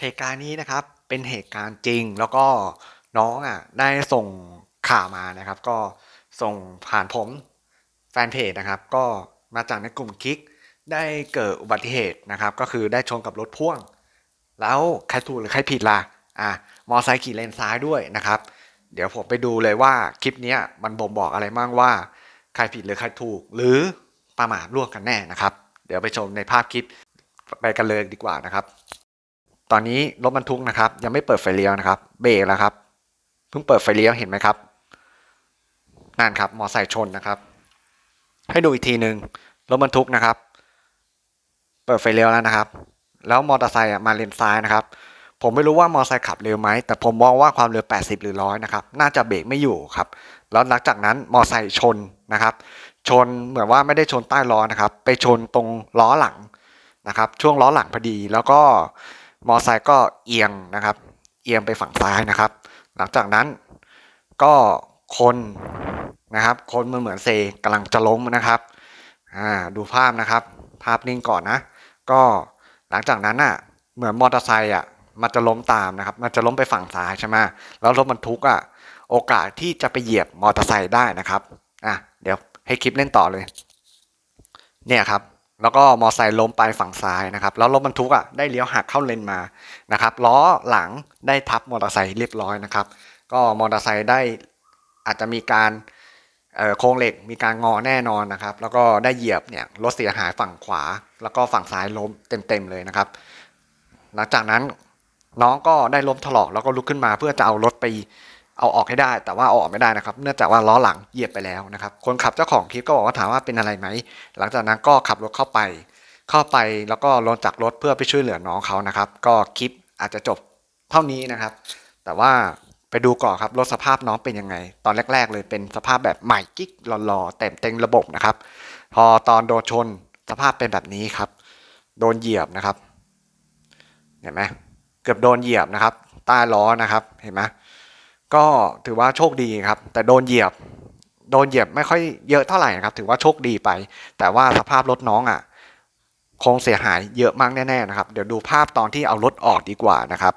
เหตุการณ์นี้นะครับเป็นเหตุการณ์จริงแล้วก็น้องอะได้ส่งข่าวมานะครับ ก็ส่งผ่านผมแฟนเพจนะครับ ก็มาจากในกลุ่มคลิกได้เกิดอุบัติเหตุนะครับ ก็คือได้ชนกับรถพ่วง แล้วใครถูกหรือใครผิดล่ะอะมอไซค์ขี่เลนซ้ายด้วยนะครับ เดี๋ยวผมไปดูเลยว่าคลิปนี้มันบ่งบอกอะไรบ้างว่า ใครผิดหรือใครถูก หรือประมาทร่วมกันแน่นะครับ เดี๋ยวไปชมในภาพคลิปไปกันเลยดีกว่านะครับ ตอนนี้รถบรรทุกนะครับ ยังไม่เปิดไฟเลี้ยวนะครับ เบรกแล้วครับเพิ่งเปิดไฟเลี้ยวเห็นไหมครับนั่นครับมอไซค์ชนนะครับ ให้ดูอีกทีหนึ่งรถบรรทุกนะครับ เปิดไฟเลี้ยวแล้วนะครับ แล้วมอเตอร์ไซค์มาเลนซ้ายนะครับ ผมไม่รู้ว่ามอเตอร์ไซค์ขับเร็วไหมแต่ผมมองว่าความเร็ว 80 หรือร้อยนะครับ น่าจะเบรกไม่อยู่ครับ แล้วหลังจากนั้นมอเตอร์ไซค์ชนนะครับ ชนเหมือนว่าไม่ได้ชนใต้ล้อนะครับ ไปชนตรงล้อหลังนะครับ ช่วงล้อหลังพอดีแล้วก็ มอเตอร์ไซค์ก็เอียงนะครับ เอียงไปฝั่งซ้ายนะครับ หลังจากนั้นก็คนนะครับ คนมันเหมือนเซกำลังจะล้มนะครับอ่าดูภาพนะครับ ภาพนิ่งก่อนนะ ก็หลังจากนั้นอะเหมือนมอเตอร์ไซค์อะมันจะล้มตามนะครับ มันจะล้มไปฝั่งซ้ายใช่ไหมแล้วรถบรรทุกอะโอกาสที่จะไปเหยียบมอเตอร์ไซค์ได้นะครับอะเดี๋ยวให้คลิปเล่นต่อเลย เนี่ยครับ แล้วก็มอเตอร์ไซค์ล้มไปฝั่งซ้ายนะครับ แล้วรถบรรทุกอะได้เลี้ยวหักเข้าเลนมานะครับล้อหลังได้ทับมอเตอร์ไซค์เรียบร้อยนะครับ ก็มอเตอร์ไซค์ได้อาจจะมีการโครงเหล็กมีการงอแน่นอนนะครับ แล้วก็ได้เหยียบเนี่ยรถเสียหายฝั่งขวา แล้วก็ฝั่งซ้ายล้มเต็มๆเลยนะครับ หลังจากนั้นน้องก็ได้ล้มถลอกแล้วก็ลุกขึ้นมาเพื่อจะเอารถไป เอาออกให้ได้ แต่ว่าเอาออกไม่ได้นะครับ เนื่องจากว่าล้อหลังเหยียบไปแล้วนะครับ คนขับเจ้าของคลิปก็บอกว่าถามว่าเป็นอะไรไหม หลังจากนั้นก็ขับรถเข้าไป เข้าไปแล้วก็ลงจากรถเพื่อไปช่วยเหลือน้องเขานะครับ ก็คลิปอาจจะจบเท่านี้นะครับ แต่ว่าไปดูก่อนครับรถสภาพน้องเป็นยังไง ตอนแรก ๆ เลยเป็นสภาพแบบใหม่กิ๊กหล่อๆเต็มเต็มระบบนะครับ พอตอนโดนชนสภาพเป็นแบบนี้ครับ โดนเหยียบนะครับ เห็นไหมเกือบโดนเหยียบนะครับใต้ล้อนะครับ เห็นไหม ก็ถือว่าโชคดีครับ แต่โดนเหยียบ โดนเหยียบไม่ค่อยเยอะเท่าไหร่นะครับ ถือว่าโชคดีไป แต่ว่าสภาพรถน้องอะคงเสียหายเยอะมากแน่ๆนะครับ เดี๋ยวดูภาพตอนที่เอารถออกดีกว่านะครับ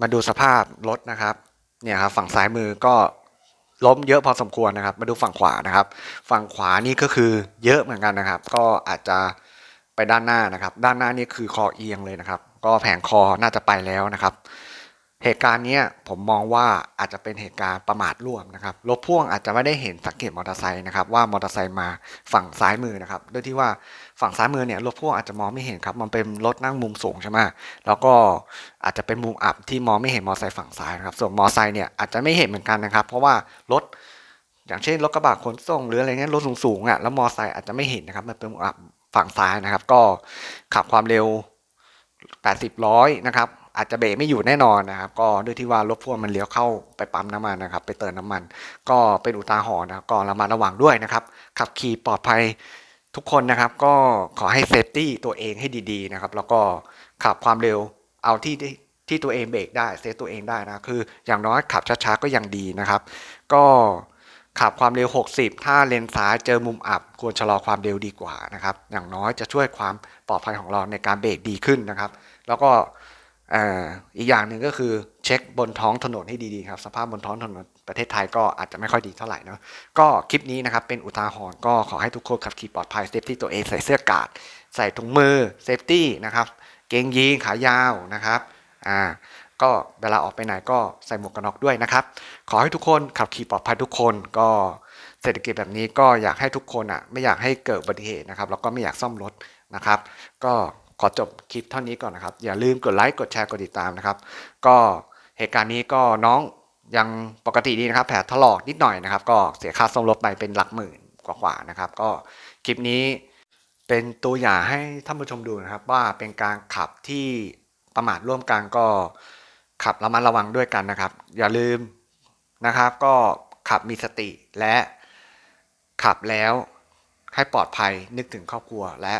มาดูสภาพรถนะครับ เนี่ยครับฝั่งซ้ายมือก็ล้มเยอะพอสมควรนะครับ มาดูฝั่งขวานะครับ ฝั่งขวานี่ก็คือเยอะเหมือนกันนะครับ ก็อาจจะไปด้านหน้านะครับ ด้านหน้านี่คือคอเอียงเลยนะครับ ก็แผงคอน่าจะไปแล้วนะครับ เหตุการณ์นี้ผมมองว่าอาจจะเป็นเหตุการณ์ประมาทร่วมนะครับรถพ่วงอาจจะไม่ได้เห็นสังเกตมอเตอร์ไซค์นะครับว่ามอเตอร์ไซค์มาฝั่งซ้ายมือนะครับด้วยที่ว่าฝั่งซ้ายมือเนี่ยรถพ่วงอาจจะมองไม่เห็นครับมันเป็นรถนั่งมุมสูงใช่ไหมแล้วก็อาจจะเป็นมุมอับที่มองไม่เห็นมอเตอร์ไซค์ฝั่งซ้ายนะครับส่วนมอเตอร์ไซค์เนี่ยอาจจะไม่เห็นเหมือนกันนะครับ เพราะว่ารถอย่างเช่นรถกระบะขนส่งหรืออะไรเงี้ยรถสูงๆอะแล้วมอเตอร์ไซค์อาจจะไม่เห็นนะครับมันเป็นมุมอับฝั่งซ้ายนะครับ ก็ขับความเร็ว 80ร้อยนะครับ อาจจะเบรกไม่อยู่แน่นอนนะครับก็ด้วยที่ว่ารถพ่วงมันเลี้ยวเข้าไปปั๊มน้ำมันนะครับ ไปเติมน้ำมัน ก็เป็นอุทาหรณ์นะครับก็ระมัดระวังด้วยนะครับ ขับขี่ปลอดภัยทุกคนนะครับก็ขอให้เซฟตี้ตัวเองให้ดี ๆนะครับ แล้วก็ขับความเร็วเอาที่ที่ที่ตัวเองเบรกได้เซฟตัวเองได้นะคือ อย่างน้อยขับช้าๆก็ยังดีนะครับ ก็ขับความเร็ว 60 ถ้าเลนซ้ายเจอมุมอับ ควรชะลอความเร็วดีกว่านะครับ อย่างน้อยจะช่วยความปลอดภัยของเราในการเบรกดีขึ้นนะครับ แล้วก็ อีกอย่างหนึ่งก็คือเช็คบนท้องถนนให้ดีๆครับ สภาพบนท้องถนนประเทศไทยก็อาจจะไม่ค่อยดีเท่าไหร่เนาะก็คลิปนี้นะครับเป็นอุทาหรณ์ก็ขอให้ทุกคนขับขี่ปลอดภัยเซฟตี้ตัวเองใส่เสื้อกาดใส่ถุงมือเซฟตี้นะครับเกงยีนขายาวนะครับอ่าก็เวลาออกไปไหนก็ใส่หมวกกันน็อกด้วยนะครับ ขอให้ทุกคนขับขี่ปลอดภัยทุกคนก็เศรษฐกิจแบบนี้ก็อยากให้ทุกคนอะไม่อยากให้เกิดอุบัติเหตุนะครับแล้วก็ไม่อยากซ่อมรถนะครับ ก็ ขอจบคลิปเท่านี้ก่อนนะครับ อย่าลืมกดไลค์กดแชร์กดติดตามนะครับ ก็เหตุการณ์นี้ก็น้องยังปกติดีนะครับ แผลถลอกนิดหน่อยนะครับ ก็เสียค่าซ่อมรถไปเป็นหลักหมื่นกว่าๆนะครับ ก็คลิปนี้เป็นตัวอย่างให้ท่านผู้ชมดูนะครับ ว่าเป็นการขับที่ประมาทร่วมกันก็ขับระมัดระวังด้วยกันนะครับ อย่าลืมนะครับ ก็ขับมีสติและขับแล้วให้ปลอดภัยนึกถึงครอบครัวและ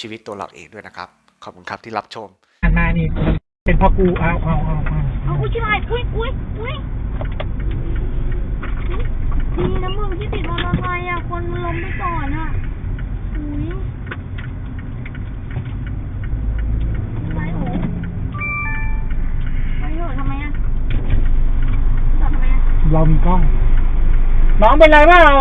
ชีวิตตัวเราเองด้วยนะครับ ขอบคุณครับที่รับชมอัน้านี่เป็นพ่อกูเอาเอาเอาเอาเอาอุ้ยชิบหายอุ้ยอุ้ยอุ้ยดีนะมึงที่ติดมอเตอร์ไซค์อะคนมันล้มไปก่อนอะอุ้ยไรโอ้ไปเถอะทำไมอะจัดทำไมอะเรามีกล้องน้องเป็นไรเปเรา